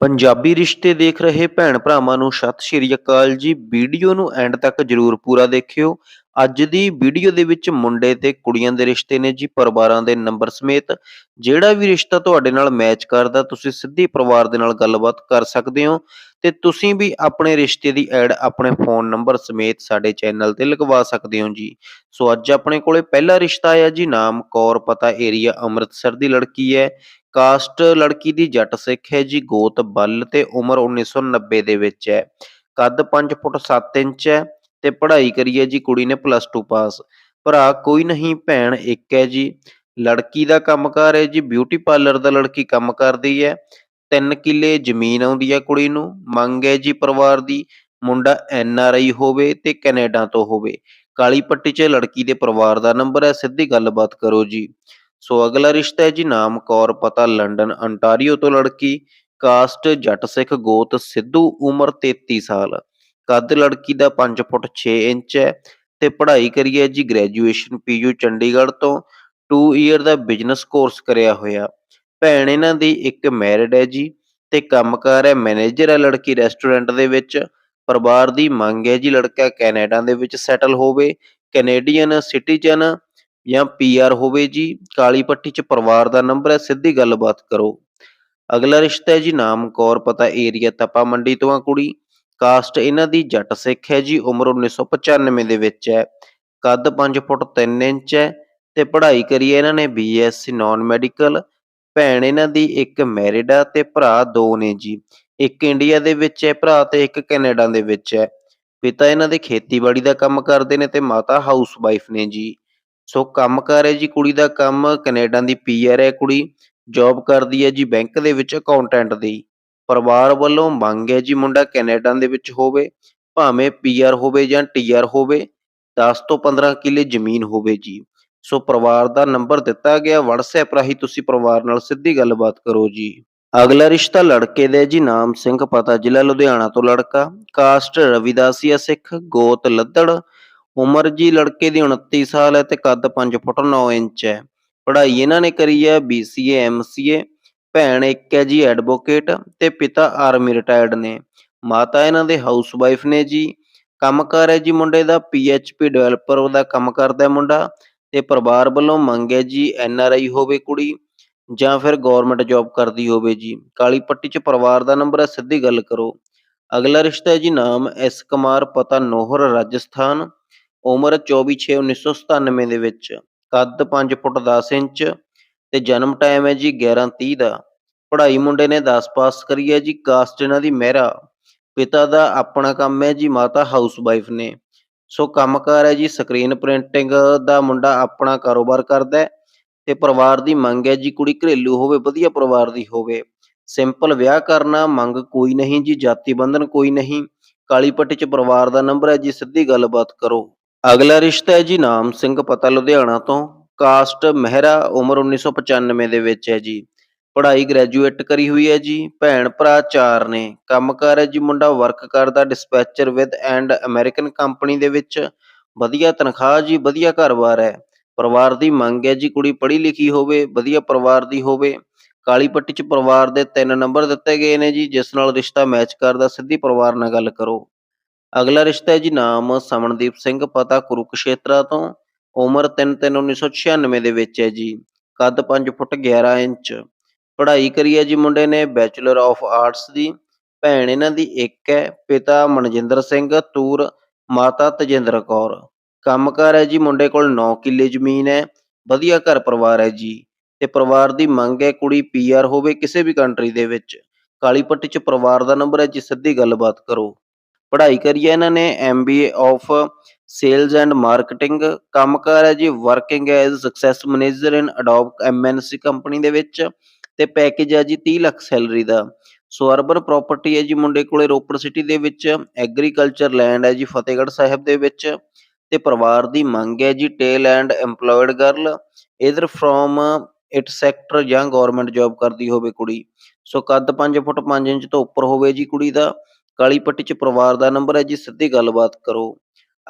ਪੰਜਾਬੀ ਰਿਸ਼ਤੇ ਦੇਖ ਰਹੇ ਭੈਣ ਭਰਾਵਾਂ ਨੂੰ ਸਤਿ ਸ਼੍ਰੀ ਅਕਾਲ ਜੀ। ਵੀਡੀਓ ਨੂੰ ਐਂਡ ਤੱਕ ਜਰੂਰ ਪੂਰਾ ਦੇਖਿਓ। ਅੱਜ ਦੀ ਵੀਡੀਓ ਦੇ ਵਿੱਚ ਮੁੰਡੇ ਤੇ ਕੁੜੀਆਂ ਦੇ ਰਿਸ਼ਤੇ ਨੇ ਜੀ, ਪਰਿਵਾਰਾਂ ਦੇ ਨੰਬਰ ਸਮੇਤ ਜਿਹੜਾ ਵੀ ਰਿਸ਼ਤਾ ਤੁਹਾਡੇ ਨਾਲ ਮੈਚ ਕਰਦਾ, ਤੁਸੀਂ ਸਿੱਧੀ ਪਰਿਵਾਰ ਦੇ ਨਾਲ ਗੱਲਬਾਤ ਕਰ ਸਕਦੇ ਹੋ ਤੇ ਤੁਸੀਂ ਵੀ ਆਪਣੇ ਰਿਸ਼ਤੇ ਦੀ ਐਡ ਆਪਣੇ ਫੋਨ ਨੰਬਰ ਸਮੇਤ ਸਾਡੇ ਚੈਨਲ ਤੇ ਲਗਵਾ ਸਕਦੇ ਹੋ ਜੀ। ਸੋ ਅੱਜ ਆਪਣੇ ਕੋਲੇ ਪਹਿਲਾ ਰਿਸ਼ਤਾ ਆਇਆ ਜੀ, ਨਾਮ ਕੌਰ ਪਤਾ ਏਰੀਆ ਅੰਮ੍ਰਿਤਸਰ ਦੀ ਲੜਕੀ ਹੈ। ਕਾਸਟ ਲੜਕੀ ਦੀ ਜੱਟ ਸਿੱਖ ਹੈ ਜੀ, ਗੋਤ ਬੱਲ ਤੇ ਉਮਰ 1990 ਦੇ ਵਿੱਚ ਹੈ। ਕੱਦ 5 ਫੁੱਟ 7 ਇੰਚ ਹੈ। ਤੇ ਪੜ੍ਹਾਈ ਕਰੀਏ ਜੀ, ਕੁੜੀ ਨੇ ਪਲੱਸ 2 ਪਾਸ। ਭਰਾ ਕੋਈ ਨਹੀਂ, ਭੈਣ ਇੱਕ ਹੈ ਜੀ। ਲੜਕੀ ਦਾ ਕੰਮਕਾਰ ਹੈ ਜੀ ਬਿਊਟੀ ਪਾਰਲਰ ਦਾ ਲੜਕੀ ਕੰਮ ਕਰਦੀ ਹੈ। ਤਿੰਨ ਕਿੱਲੇ ਜ਼ਮੀਨ ਆਉਂਦੀ ਹੈ ਕੁੜੀ ਨੂੰ, ਮੰਗ ਹੈ ਜੀ ਪਰਿਵਾਰ ਦੀ, ਮੁੰਡਾ ਐਨ ਆਰ ਆਈ ਹੋਵੇ ਤੇ ਕੈਨੇਡਾ ਤੋਂ ਹੋਵੇ। ਕਾਲੀ ਪੱਟੀ 'ਚ ਲੜਕੀ ਦੇ ਪਰਿਵਾਰ ਦਾ ਨੰਬਰ ਹੈ, ਸਿੱਧੀ ਗੱਲਬਾਤ ਕਰੋ ਜੀ। ਸੋ ਅਗਲਾ ਰਿਸ਼ਤਾ ਹੈ ਜੀ, ਨਾਮ ਕੌਰ, ਪਤਾ ਲੰਡਨ ਅੰਟਾਰੀਓ ਤੋਂ ਲੜਕੀ, ਕਾਸਟ ਜੱਟ ਸਿੱਖ ਗੋਤ, ਸਿੱਧੂ, ਉਮਰ 33 ਸਾਲ। ਕੱਦ ਲੜਕੀ ਦਾ 5 ਫੁੱਟ 6 ਇੰਚ ਹੈ ਤੇ ਪੜ੍ਹਾਈ ਕਰੀ ਹੈ ਜੀ ਗ੍ਰੈਜੂਏਸ਼ਨ ਪੀਯੂ ਚੰਡੀਗੜ੍ਹ ਤੋਂ। 2 ਇਅਰ ਦਾ ਬਿਜ਼ਨਸ ਕੋਰਸ ਕਰਿਆ ਹੋਇਆ। ਭੈਣ ਇਹਨਾਂ ਦੀ ਇੱਕ ਮੈਰਿਡ ਹੈ ਜੀ ਤੇ ਕੰਮਕਾਰ ਹੈ ਮੈਨੇਜਰ ਹੈ ਲੜਕੀ ਰੈਸਟੋਰੈਂਟ ਦੇ ਵਿੱਚ। ਪਰਿਵਾਰ ਦੀ ਮੰਗ ਹੈ ਜੀ ਲੜਕਾ ਕੈਨੇਡਾ ਦੇ ਵਿੱਚ ਸੈਟਲ ਹੋਵੇ, ਕੈਨੇਡੀਅਨ ਸਿਟੀਜ਼ਨ ਜਾਂ ਪੀਆਰ ਹੋਵੇ ਜੀ। ਕਾਲੀ ਪੱਟੀ 'ਚ ਪਰਿਵਾਰ ਦਾ ਨੰਬਰ ਹੈ, ਸਿੱਧੀ ਗੱਲਬਾਤ ਕਰੋ। ਅਗਲਾ ਰਿਸ਼ਤਾ ਹੈ ਜੀ ਨਾਮ ਕੌਰ ਪਤਾ ਏਰੀਆ ਤਪਾ ਮੰਡੀ ਤੋਂ ਆ ਕੁੜੀ। ਕਾਸਟ ਇਹਨਾਂ ਦੀ ਜੱਟ ਸਿੱਖ ਹੈ ਜੀ, ਉਮਰ 1995 ਦੇ ਵਿੱਚ ਹੈ, ਕੱਦ 5 ਫੁੱਟ 3 ਇੰਚ ਹੈ ਤੇ ਪੜ੍ਹਾਈ ਕਰੀ ਹੈ ਇਹਨਾਂ ਨੇ ਬੀਐਸਸੀ ਨਾਨ ਮੈਡੀਕਲ ਭੈਣ ਇਹਨਾਂ ਦੀ ਇੱਕ ਮੈਰਿਡ ਆ ਤੇ ਭਰਾ ਦੋ ਨੇ ਜੀ, ਇੱਕ ਇੰਡੀਆ ਦੇ ਵਿੱਚ ਹੈ, ਭਰਾ ਤੇ ਇੱਕ ਕੈਨੇਡਾ ਦੇ ਵਿੱਚ ਹੈ, ਪਿਤਾ ਇਹਨਾਂ ਦੇ ਖੇਤੀਬਾੜੀ ਦਾ ਕੰਮ ਕਰਦੇ ਨੇ ਤੇ ਮਾਤਾ ਹਾਊਸ ਵਾਈਫ ਨੇ ਜੀ, ਸੋ ਕੰਮਕਾਰ ਹੈ ਜੀ ਕੁੜੀ ਦਾ ਕੰਮ ਕੈਨੇਡਾ ਦੀ ਪੀਆਰ ਹੈ ਕੁੜੀ ਜੌਬ ਕਰਦੀ ਹੈ ਜੀ ਬੈਂਕ ਦੇ ਵਿੱਚ ਅਕਾਊਂਟੈਂਟ ਦੀ। ਪਰਿਵਾਰ ਵੱਲੋਂ ਮੰਗ ਹੈ ਜੀ ਮੁੰਡਾ ਕੈਨੇਡਾ ਦੇ ਵਿੱਚ ਹੋਵੇ, ਭਾਵੇਂ ਪੀਆਰ ਹੋਵੇ ਜਾਂ ਟੀਆਰ ਹੋਵੇ 10 ਤੋਂ 15 ਕਿੱਲੇ ਜ਼ਮੀਨ ਹੋਵੇ ਜੀ। ਸੋ ਪਰਿਵਾਰ ਦਾ ਨੰਬਰ ਦਿੱਤਾ ਗਿਆ, WhatsApp ਰਾਹੀਂ ਤੁਸੀਂ ਪਰਿਵਾਰ ਨਾਲ ਸਿੱਧੀ ਗੱਲਬਾਤ ਕਰੋ ਜੀ। ਅਗਲਾ ਰਿਸ਼ਤਾ ਲੜਕੇ ਦੇ ਜੀ, ਨਾਮ ਸਿੰਘ, ਪਤਾ ਜ਼ਿਲ੍ਹਾ ਲੁਧਿਆਣਾ ਤੋਂ ਲੜਕਾ। ਕਾਸਟ ਰਵਿਦਾਸੀਆ ਸਿੱਖ, ਗੋਤ ਲੱਦੜ। ਉਮਰ ਜੀ ਲੜਕੇ ਦੀ 29 ਸਾਲ ਹੈ ਤੇ ਕੱਦ 5 ਫੁੱਟ 9 ਇੰਚ ਹੈ। ਪੜ੍ਹਾਈ ਇਹਨਾਂ ਨੇ ਕਰੀ ਹੈ BCA MCA ਭੈਣ ਇੱਕ ਹੈ ਜੀ ਐਡਵੋਕੇਟ ਤੇ ਪਿਤਾ ਆਰਮੀ ਰਿਟਾਇਰਡ ਨੇ। ਮਾਤਾ ਇਹਨਾਂ ਦੇ ਹਾਊਸਵਾਈਫ ਨੇ ਜੀ। ਕੰਮਕਾਰ ਹੈ ਜੀ ਮੁੰਡੇ ਦਾ PHP ਡਿਵੈਲਪਰ ਦਾ ਕੰਮ ਕਰਦਾ ਹੈ ਮੁੰਡਾ ਤੇ ਪਰਿਵਾਰ ਵੱਲੋਂ ਮੰਗ ਹੈ ਜੀ NRI ਹੋਵੇ ਕੁੜੀ ਜਾਂ ਫਿਰ ਗਵਰਨਮੈਂਟ ਜੌਬ ਕਰਦੀ ਹੋਵੇ ਜੀ। ਕਾਲੀ ਪੱਟੀ 'ਚ ਪਰਿਵਾਰ ਦਾ ਨੰਬਰ ਹੈ, ਸਿੱਧੀ ਗੱਲ ਕਰੋ। ਅਗਲਾ ਰਿਸ਼ਤਾ ਹੈ ਜੀ ਨਾਮ ਐਸ ਕੁਮਾਰ, ਪਤਾ ਨੋਹਰ, ਰਾਜਸਥਾਨ। ਉਮਰ 24/6/1997 ਦੇ ਵਿੱਚ। ਕੱਦ 5 ਫੁੱਟ 10 ਇੰਚ। ਤੇ ਜਨਮ ਟਾਈਮ ਹੈ ਜੀ 11:30 ਦਾ। ਪੜ੍ਹਾਈ ਮੁੰਡੇ ਨੇ 10 ਪਾਸ ਕਰੀ ਹੈ ਜੀ ਕਾਸਟ ਇਹਨਾਂ ਦੀ ਮਹਿਰਾ ਪਿਤਾ ਦਾ ਆਪਣਾ ਕੰਮ ਹੈ ਜੀ, ਮਾਤਾ ਹਾਊਸ ਵਾਈਫ ਨੇ। ਸੋ ਕੰਮਕਾਰ ਹੈ ਜੀ ਸਕਰੀਨ ਪ੍ਰਿੰਟਿੰਗ ਦਾ ਮੁੰਡਾ ਆਪਣਾ ਕਾਰੋਬਾਰ ਕਰਦਾ ਹੈ ਤੇ ਪਰਿਵਾਰ ਦੀ ਮੰਗ ਹੈ ਜੀ, ਕੁੜੀ ਘਰੇਲੂ ਹੋਵੇ, ਵਧੀਆ ਪਰਿਵਾਰ ਦੀ ਹੋਵੇ। ਸਿੰਪਲ ਵਿਆਹ ਕਰਨਾ, ਮੰਗ ਕੋਈ ਨਹੀਂ ਜੀ, ਜਾਤੀ ਬੰਧਨ ਕੋਈ ਨਹੀਂ। ਕਾਲੀ ਪੱਟੀ 'ਚ ਪਰਿਵਾਰ ਦਾ ਨੰਬਰ ਹੈ ਜੀ, ਸਿੱਧੀ ਗੱਲਬਾਤ ਕਰੋ। ਅਗਲਾ ਰਿਸ਼ਤਾ ਹੈ ਜੀ, ਨਾਮ ਸਿੰਘ, ਪਤਾ ਲੁਧਿਆਣਾ ਤੋਂ। ਕਾਸਟ ਮਹਿਰਾ ਉਮਰ 1995 ਦੇ ਵਿੱਚ ਹੈ ਜੀ। ਪੜ੍ਹਾਈ ਗ੍ਰੈਜੂਏਟ ਕਰੀ ਹੋਈ ਹੈ ਜੀ। ਭੈਣ ਭਰਾ ਚਾਰ ਨੇ। ਕੰਮਕਾਰ ਹੈ ਜੀ ਮੁੰਡਾ। ਵਰਕ ਕਰਦਾ dispatcher with and American company ਦੇ ਵਿੱਚ। ਵਧੀਆ ਤਨਖਾਹ ਜੀ, ਵਧੀਆ ਘਰ-ਬਾਰ ਹੈ। ਪਰਿਵਾਰ ਦੀ ਮੰਗ ਹੈ ਜੀ ਕੁੜੀ ਪੜ੍ਹੀ ਲਿਖੀ ਹੋਵੇ, ਵਧੀਆ ਪਰਿਵਾਰ ਦੀ ਹੋਵੇ। ਕਾਲੀ ਪੱਟੀ 'ਚ ਪਰਿਵਾਰ ਦੇ ਤਿੰਨ ਨੰਬਰ ਦਿੱਤੇ ਗਏ ਨੇ ਜੀ, ਜਿਸ ਨਾਲ ਰਿਸ਼ਤਾ ਮੈਚ ਕਰਦਾ। ਸਿੱਧੀ ਪਰਿਵਾਰ ਨਾਲ ਗੱਲ ਕਰੋ। ਅਗਲਾ ਰਿਸ਼ਤਾ ਹੈ ਜੀ ਨਾਮ ਸਮਨਦੀਪ ਸਿੰਘ, ਪਤਾ ਕੁਰੂਕਸ਼ੇਤਰਾ ਤੋਂ। ਉਮਰ 3-3-1996 ਦੇ ਵਿੱਚ ਹੈ ਜੀ। ਕੱਦ 5 ਫੁੱਟ 11 ਇੰਚ। ਪੜ੍ਹਾਈ ਕਰੀ ਹੈ ਜੀ ਮੁੰਡੇ ਨੇ ਬੈਚਲਰ ਆਫ ਆਰਟਸ ਦੀ। ਭੈਣ ਇਹਨਾਂ ਦੀ ਇੱਕ ਹੈ, ਪਿਤਾ ਮਨਜਿੰਦਰ ਸਿੰਘ, ਤੂਰ ਮਾਤਾ ਤਜਿੰਦਰ ਕੌਰ। ਕੰਮਕਾਰ ਹੈ ਜੀ ਮੁੰਡੇ ਕੋਲ 9 ਕਿੱਲੇ ਜ਼ਮੀਨ ਹੈ, ਵਧੀਆ ਘਰ ਪਰਿਵਾਰ ਹੈ ਜੀ। ਤੇ ਪਰਿਵਾਰ ਦੀ ਮੰਗ ਹੈ ਕੁੜੀ ਪੀਆਰ ਹੋਵੇ ਕਿਸੇ ਵੀ ਕੰਟਰੀ ਦੇ ਵਿੱਚ। ਕਾਲੀ ਪੱਟੀ 'ਚ ਪਰਿਵਾਰ ਦਾ ਨੰਬਰ ਹੈ ਜੀ, ਸਿੱਧੀ ਗੱਲਬਾਤ ਕਰੋ। ਪੜ੍ਹਾਈ ਕਰੀ ਹੈ ਇਹਨਾਂ ਨੇ MBA of sales and marketing ਕੰਮਕਾਰ ਹੈ ਜੀ working as success manager in Adobe MNC company ਦੇ ਵਿੱਚ ਤੇ ਪੈਕੇਜ ਹੈ ਜੀ 30 ਲੱਖ ਸੈਲਰੀ ਦਾ। ਸੋ ਅਰਬਨ ਪ੍ਰਾਪਰਟੀ ਹੈ ਜੀ ਮੁੰਡੇ ਕੋਲੇ ਰੋਪੜ ਸਿਟੀ ਦੇ ਵਿੱਚ ਐਗਰੀਕਲਚਰ ਲੈਂਡ ਹੈ ਜੀ ਫਤਿਹਗੜ੍ਹ ਸਾਹਿਬ ਦੇ ਵਿੱਚ ਤੇ ਪਰਿਵਾਰ ਦੀ ਮੰਗ ਹੈ ਜੀ tall and EMPLOYED girl either from IT sector ਜਾਂ ਗਵਰਨਮੈਂਟ ਜੌਬ ਕਰਦੀ ਹੋਵੇ ਕੁੜੀ। ਸੋ ਕੱਦ 5 ਫੁੱਟ 5 ਇੰਚ ਤੋਂ ਉੱਪਰ ਹੋਵੇ ਜੀ ਕੁੜੀ ਦਾ, ਕਾਲੀ ਪੱਟੀ 'ਚ ਪਰਿਵਾਰ ਦਾ ਨੰਬਰ ਹੈ ਜੀ, ਸਿੱਧੀ ਗੱਲਬਾਤ ਕਰੋ।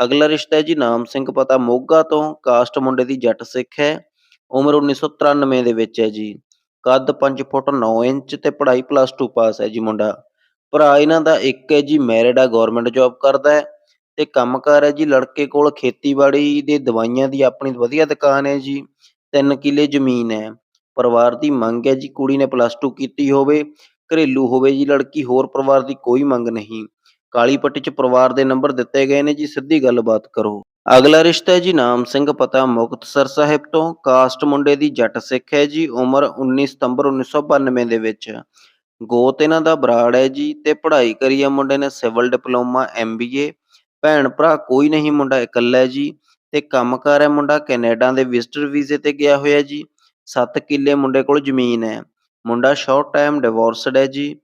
ਅਗਲਾ ਰਿਸ਼ਤਾ ਹੈ ਜੀ ਨਾਮ ਸਿੰਘ ਪਤਾ ਮੋਗਾ ਤੋਂ, ਕਾਸਟ ਮੁੰਡੇ ਦੀ ਜੱਟ ਸਿੱਖ ਹੈ। ਉਮਰ 1993 ਦੇ ਵਿੱਚ ਹੈ ਜੀ। ਕੱਦ 5 ਫੁੱਟ 9 ਇੰਚ ਤੇ ਪੜ੍ਹਾਈ ਪਲੱਸ 2 ਪਾਸ ਹੈ ਜੀ ਮੁੰਡਾ। ਭਰਾ ਇਹਨਾਂ ਦਾ ਇੱਕ ਹੈ ਜੀ ਮੈਰਿਡ ਆ ਗਵਰਨਮੈਂਟ ਜੌਬ ਕਰਦਾ ਹੈ ਤੇ ਕੰਮਕਾਰ ਹੈ ਜੀ ਲੜਕੇ ਕੋਲ ਖੇਤੀਬਾੜੀ ਦੇ ਦਵਾਈਆਂ ਦੀ ਆਪਣੀ ਵਧੀਆ ਦੁਕਾਨ ਹੈ ਜੀ 3 ਕਿੱਲੇ ਜ਼ਮੀਨ ਹੈ। ਪਰਿਵਾਰ ਦੀ ਮੰਗ ਹੈ ਜੀ ਕੁੜੀ ਨੇ ਪਲੱਸ 2 ਕੀਤੀ ਹੋਵੇ, ਘਰੇਲੂ ਹੋਵੇ ਜੀ ਲੜਕੀ, ਹੋਰ ਪਰਿਵਾਰ ਦੀ ਕੋਈ ਮੰਗ ਨਹੀਂ। ਕਾਲੀ ਪੱਟੀ 'ਚ ਪਰਿਵਾਰ ਦੇ ਨੰਬਰ ਦਿੱਤੇ ਗਏ ਨੇ ਜੀ, ਸਿੱਧੀ ਗੱਲਬਾਤ ਕਰੋ। ਅਗਲਾ ਰਿਸ਼ਤਾ ਹੈ ਜੀ, ਨਾਮ ਸਿੰਘ ਪਤਾ, ਮੁਕਤਸਰ ਸਾਹਿਬ ਤੋਂ। ਕਾਸਟ ਮੁੰਡੇ ਦੀ ਜੱਟ ਸਿੱਖ ਹੈ ਜੀ, ਉਮਰ 19 ਸਤੰਬਰ 1992 ਦੇ ਵਿੱਚ। ਗੋਤ ਇਹਨਾਂ ਦਾ ਬਰਾੜ ਹੈ ਜੀ ਤੇ ਪੜ੍ਹਾਈ ਕਰੀ ਆ ਮੁੰਡੇ ਨੇ, ਸਿਵਲ ਡਿਪਲੋਮਾ ਐਮਬੀਏ ਭੈਣ ਭਰਾ ਕੋਈ ਨਹੀਂ, ਮੁੰਡਾ ਇਕੱਲਾ ਹੈ ਜੀ ਤੇ ਕੰਮਕਾਰ ਹੈ ਮੁੰਡਾ ਕੈਨੇਡਾ ਦੇ ਵਿਜ਼ਟਰ ਵੀਜ਼ੇ ਤੇ ਗਿਆ ਹੋਇਆ ਜੀ। 7 ਕਿੱਲੇ ਮੁੰਡੇ ਕੋਲ ਜ਼ਮੀਨ ਹੈ। ਮੁੰਡਾ ਸ਼ਾਰਟ ਟਾਈਮ ਡਿਵੋਰਸਡ ਹੈ ਜੀ।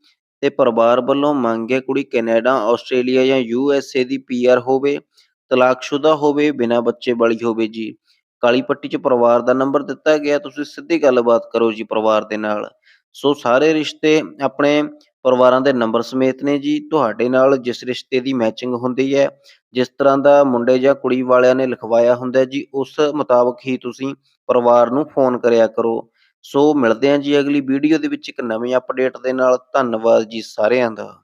ਤੇ ਪਰਿਵਾਰ ਵੱਲੋਂ ਮੰਗ ਹੈ ਕੁੜੀ ਕੈਨੇਡਾ, ਆਸਟ੍ਰੇਲੀਆ ਜਾਂ ਯੂ ਐਸ ਏ ਦੀ ਪੀ ਆਰ ਹੋਵੇ, ਤਲਾਕਸ਼ੁਦਾ ਹੋਵੇ, ਬਿਨਾਂ ਬੱਚੇ ਵਾਲੀ ਹੋਵੇ ਜੀ। ਕਾਲੀ ਪੱਟੀ 'ਚ ਪਰਿਵਾਰ ਦਾ ਨੰਬਰ ਦਿੱਤਾ ਗਿਆ, ਤੁਸੀਂ ਸਿੱਧੀ ਗੱਲਬਾਤ ਕਰੋ ਜੀ ਪਰਿਵਾਰ ਦੇ ਨਾਲ। ਸੋ ਸਾਰੇ ਰਿਸ਼ਤੇ ਆਪਣੇ ਪਰਿਵਾਰਾਂ ਦੇ ਨੰਬਰ ਸਮੇਤ ਨੇ ਜੀ। ਤੁਹਾਡੇ ਨਾਲ ਜਿਸ ਰਿਸ਼ਤੇ ਦੀ ਮੈਚਿੰਗ ਹੁੰਦੀ ਹੈ, ਜਿਸ ਤਰ੍ਹਾਂ ਦਾ ਮੁੰਡੇ ਜਾਂ ਕੁੜੀ ਵਾਲਿਆਂ ਨੇ ਲਿਖਵਾਇਆ ਹੁੰਦਾ ਜੀ, ਉਸ ਮੁਤਾਬਕ ਹੀ ਤੁਸੀਂ ਪਰਿਵਾਰ ਨੂੰ ਫੋਨ ਕਰਿਆ ਕਰੋ। ਸੋ ਮਿਲਦੇ ਹਾਂ ਜੀ ਅਗਲੀ ਵੀਡੀਓ ਦੇ ਵਿੱਚ ਇੱਕ ਨਵੀਂ ਅਪਡੇਟ ਦੇ ਨਾਲ। ਧੰਨਵਾਦ ਜੀ ਸਾਰਿਆਂ ਦਾ।